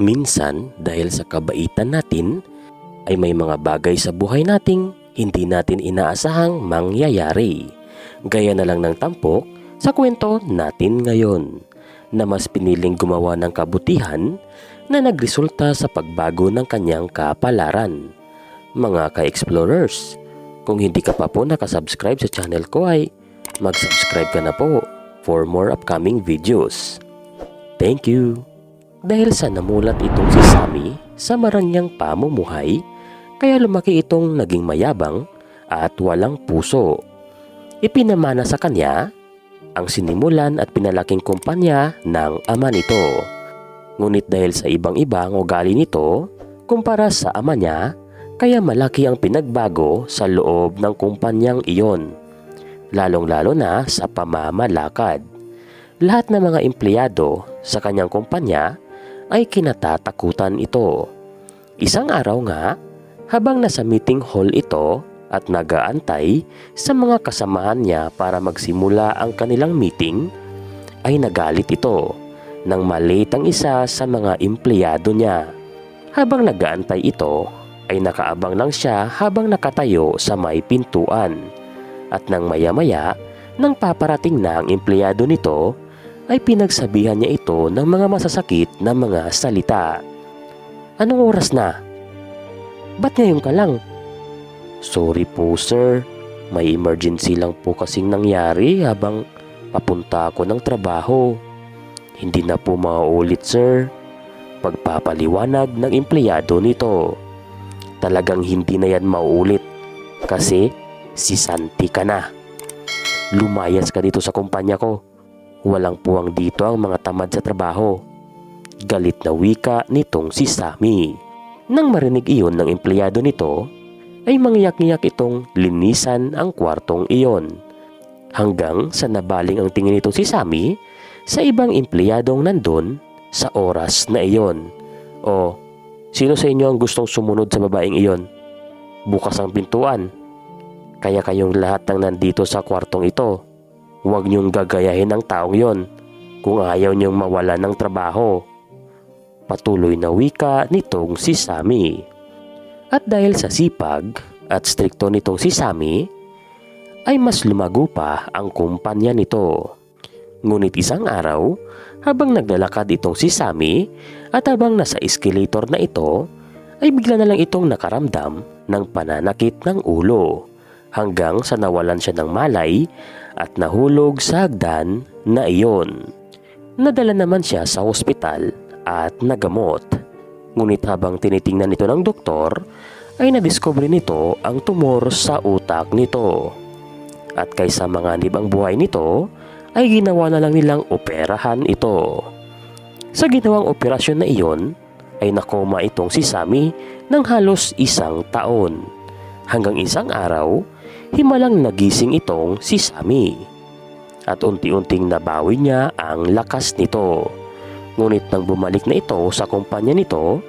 Minsan, dahil sa kabaitan natin, ay may mga bagay sa buhay nating hindi natin inaasahang mangyayari. Gaya na lang ng tampok sa kwento natin ngayon na mas piniling gumawa ng kabutihan na nagresulta sa pagbago ng kanyang kapalaran. Mga ka-explorers, kung hindi ka pa po nakasubscribe sa channel ko ay mag-subscribe ka na po for more upcoming videos. Thank you! Dahil sa namulat itong si Sammy sa maranyang pamumuhay, kaya lumaki itong naging mayabang at walang puso. Ipinamana sa kanya ang sinimulan at pinalaking kumpanya ng ama nito. Ngunit dahil sa ibang ibang ugali nito, kumpara sa ama niya, kaya malaki ang pinagbago sa loob ng kumpanyang iyon. Lalong-lalo na sa pamamalakad. Lahat ng mga empleyado sa kanyang kumpanya ay kinatatakutan ito. Isang araw nga, habang nasa meeting hall ito at nagaantay sa mga kasamahan niya para magsimula ang kanilang meeting, ay nagalit ito nang maliit ang isa sa mga empleyado niya. Habang nagaantay ito, ay nakaabang lang siya habang nakatayo sa may pintuan. At nang maya-maya, nang paparating na ang empleyado nito, ay pinagsabihan niya ito ng mga masasakit na mga salita. Anong oras na? Ba't ngayon ka lang? Sorry po sir, may emergency lang po kasing nangyari habang papunta ako ng trabaho. Hindi na po mauulit sir. Pagpapaliwanag ng empleyado nito. Talagang hindi na yan mauulit kasi si Santi ka na. Lumayas ka dito sa kumpanya ko. Walang puwang dito ang mga tamad sa trabaho. Galit na wika nitong si Sammy. Nang marinig iyon ng empleyado nito, ay mangyak-ngyak itong linisan ang kwartong iyon. Hanggang sa nabaling ang tingin nito si Sammy sa ibang empleyadong nandun sa oras na iyon. O, sino sa inyo ang gustong sumunod sa babaeng iyon? Bukas ang pintuan. Kaya kayong lahat ng nandito sa kwartong ito, huwag niyong gagayahin ang taong yon kung ayaw niyong mawala ng trabaho. Patuloy na wika nitong si Sammy. At dahil sa sipag at strikto nitong si Sammy, ay mas lumago pa ang kumpanya nito. Ngunit isang araw, habang naglalakad itong si Sammy at habang nasa escalator na ito, ay bigla na lang itong nakaramdam ng pananakit ng ulo hanggang sa nawalan siya ng malay at nahulog sa hagdan na iyon. Nadala naman siya sa ospital at nagamot. Ngunit habang tinitingnan nito ng doktor, ay nadiskubre nito ang tumor sa utak nito. At kaysa manganib ang buhay nito, ay ginawa na lang nilang operahan ito. Sa ginawang operasyon na iyon, ay nakoma itong si Sammy ng halos isang taon. Hanggang isang araw, himalang nagising itong si Sammy. At unti-unting nabawi niya ang lakas nito. Ngunit nang bumalik na ito sa kumpanya nito,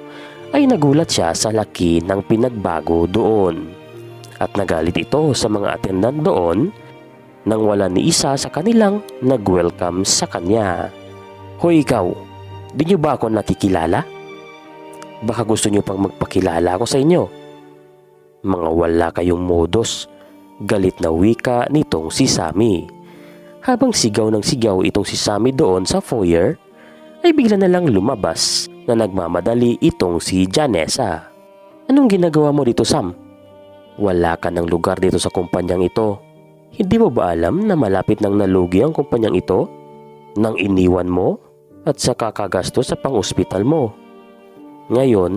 ay nagulat siya sa laki ng pinagbago doon. At nagalit ito sa mga attendant doon nang wala ni isa sa kanilang nag-welcome sa kanya. Hoy ikaw, di niyo ba ako nakikilala? Baka gusto niyo pang magpakilala ako sa inyo. Mga wala kayong modus, galit na wika nitong si Sammy. Habang sigaw ng sigaw itong si Sammy doon sa foyer, ay bigla na lang lumabas na nagmamadali itong si Janessa. Anong ginagawa mo dito Sam? Wala ka ng lugar dito sa kumpanyang ito. Hindi mo ba alam na malapit nang nalugi ang kumpanyang ito? Nang iniwan mo at sa kakagasto sa pang-ospital mo. Ngayon,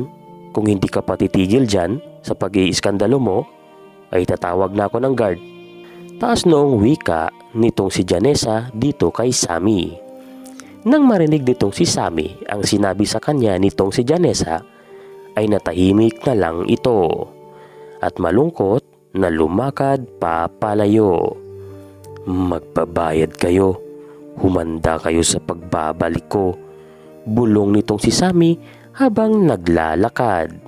kung hindi ka patitigil dyan sa pag-iiskandalo mo, ay tatawag na ako ng guard. Taas noong wika nitong si Janessa dito kay Sammy. Nang marinig nitong si Sammy ang sinabi sa kanya nitong si Janessa, ay natahimik na lang ito. At malungkot na lumakad papalayo. Magbabayad kayo. Humanda kayo sa pagbabalik ko. Bulong nitong si Sammy habang naglalakad.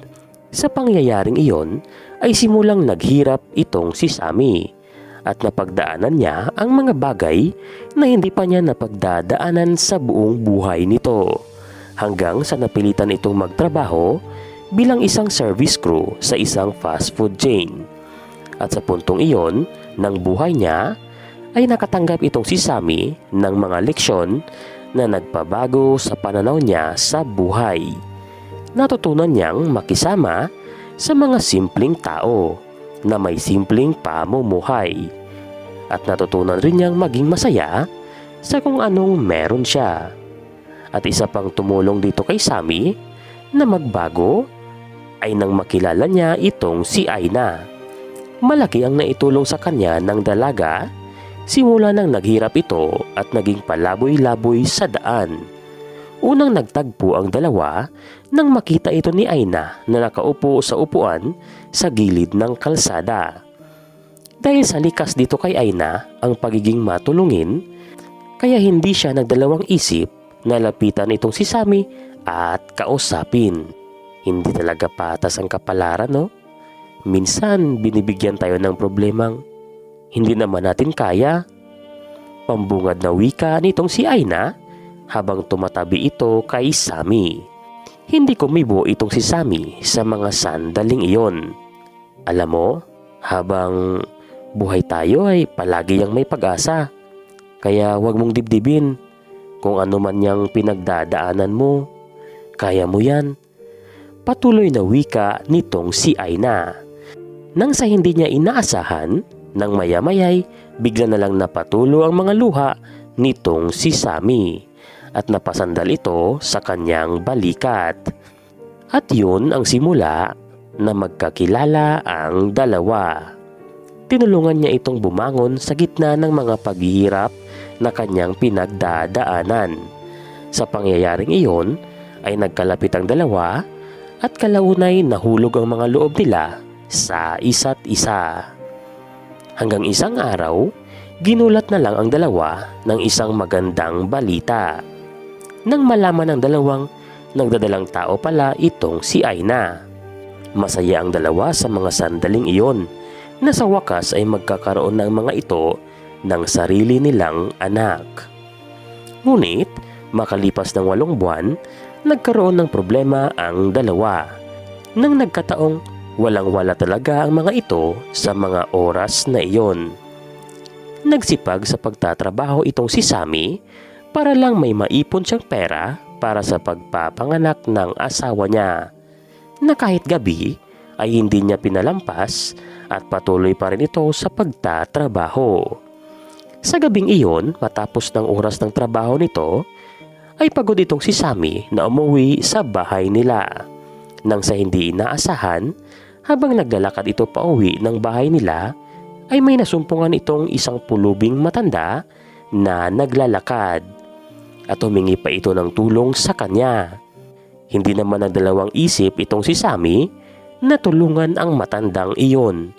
Sa pangyayaring iyon ay simulang naghirap itong si Sammy at napagdaanan niya ang mga bagay na hindi pa niya napagdadaanan sa buong buhay nito hanggang sa napilitan itong magtrabaho bilang isang service crew sa isang fast food chain. At sa puntong iyon ng buhay niya ay nakatanggap itong si Sammy ng mga leksyon na nagpabago sa pananaw niya sa buhay. Natutunan niyang makisama sa mga simpleng tao na may simpleng pamumuhay. At natutunan rin niyang maging masaya sa kung anong meron siya. At isa pang tumulong dito kay Sammy na magbago ay nang makilala niya itong si Aina. Malaki ang naitulong sa kanya ng dalaga simula nang naghirap ito at naging palaboy-laboy sa daan. Unang nagtagpo ang dalawa nang makita ito ni Aina na nakaupo sa upuan sa gilid ng kalsada. Dahil sa likas dito kay Aina ang pagiging matulungin, kaya hindi siya nagdalawang isip na lapitan itong si Sammy at kausapin. Hindi talaga patas ang kapalaran, no? Minsan, binibigyan tayo ng problemang hindi naman natin kaya. Pambungad na wika nitong si Aina habang tumatabi ito kay Sammy. Hindi kumibo itong si Sammy sa mga sandaling iyon. Alam mo, habang buhay tayo ay palagi yang may pag-asa. Kaya huwag mong dibdibin kung ano man yang pinagdadaanan mo. Kaya mo yan. Patuloy na wika nitong si Aina. Nang sa hindi niya inaasahan, nang mayamayay, bigla na lang napatulo ang mga luha nitong si Sammy at napasandal ito sa kanyang balikat. At yun ang simula na magkakilala ang dalawa. Tinulungan niya itong bumangon sa gitna ng mga paghihirap na kanyang pinagdadaanan. Sa pangyayaring iyon ay nagkalapit ang dalawa at kalaunay nahulog ang mga loob nila sa isa't isa. Hanggang isang araw, ginulat na lang ang dalawa ng isang magandang balita. Nang malaman ng dalawang nagdadalang tao pala itong si Aina. Masaya ang dalawa sa mga sandaling iyon na sa wakas ay magkakaroon ng mga ito ng sarili nilang anak. Ngunit, makalipas ng walong buwan, nagkaroon ng problema ang dalawa. Nang nagkataong Walang-wala talaga ang mga ito sa mga oras na iyon. Nagsipag sa pagtatrabaho itong si Sammy para lang may maipon siyang pera para sa pagpapanganak ng asawa niya na kahit gabi ay hindi niya pinalampas at patuloy pa rin ito sa pagtatrabaho. Sa gabing iyon, matapos ng oras ng trabaho nito, ay pagod itong si Sammy na umuwi sa bahay nila. Nang sa hindi inaasahan, habang naglalakad ito pa uwi ng bahay nila, ay may nasumpungan itong isang pulubing matanda na naglalakad. At humingi pa ito ng tulong sa kanya. Hindi naman nagdalawang isip itong si Sammy na tulungan ang matandang iyon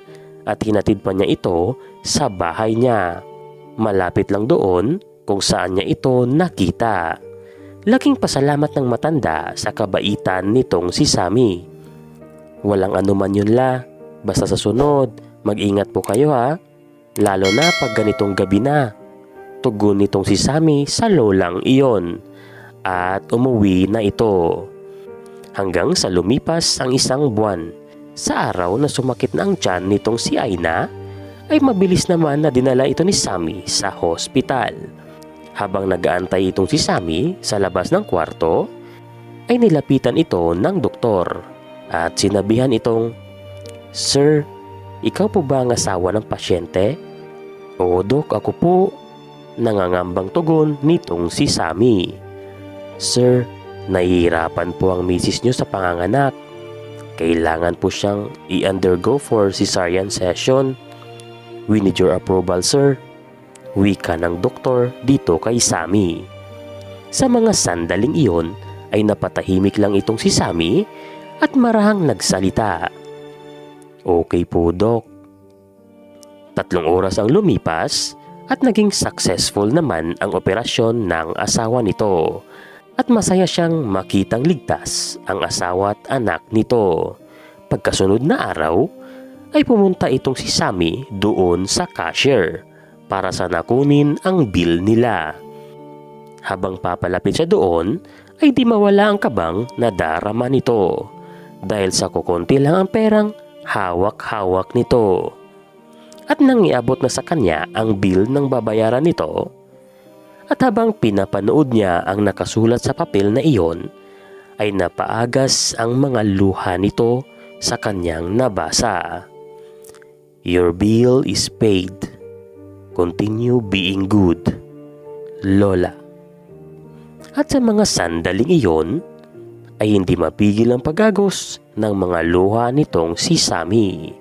at hinatid pa niya ito sa bahay niya. Malapit lang doon kung saan niya ito nakita. Laking pasalamat ng matanda sa kabaitan nitong si Sammy. Walang anuman yun la. Basta sa sunod, mag-ingat po kayo ha. Lalo na pag ganitong gabi na. Tugon nitong si Sammy sa lolang iyon. At umuwi na ito. Hanggang sa lumipas ang isang buwan. Sa araw na sumakit na ang tiyan nitong si Aina, ay mabilis naman na dinala ito ni Sammy sa hospital. Habang nag-aantay itong si Sammy sa labas ng kwarto, ay nilapitan ito ng doktor at sinabihan itong, Sir, ikaw po ba ang asawa ng pasyente? Oo, Dok, ako po. Nangangambang tugon nitong si Sammy. Sir, nahihirapan po ang misis niyo sa panganganak. Kailangan po siyang i-undergo for cesarean session. We need your approval, sir. Wika ng doktor dito kay Sammy. Sa mga sandaling iyon ay napatahimik lang itong si Sammy at marahang nagsalita. Okay po, Dok. Tatlong oras ang lumipas at naging successful naman ang operasyon ng asawa nito at masaya siyang makitang ligtas ang asawa at anak nito. Pagkasunod na araw, ay pumunta itong si Sammy doon sa cashier para sa nakunin ang bill nila. Habang papalapit siya doon, ay di mawala ang kabang na darama nito dahil sa kukunti lang ang perang hawak-hawak nito. At nang iabot na sa kanya ang bill ng babayaran nito, at habang pinapanood niya ang nakasulat sa papel na iyon, ay napaagas ang mga luha nito sa kanyang nabasa. Your bill is paid. Continue being good. Lola. At sa mga sandaling iyon, ay hindi mapigil ang pagagos ng mga luha nitong si Sammy.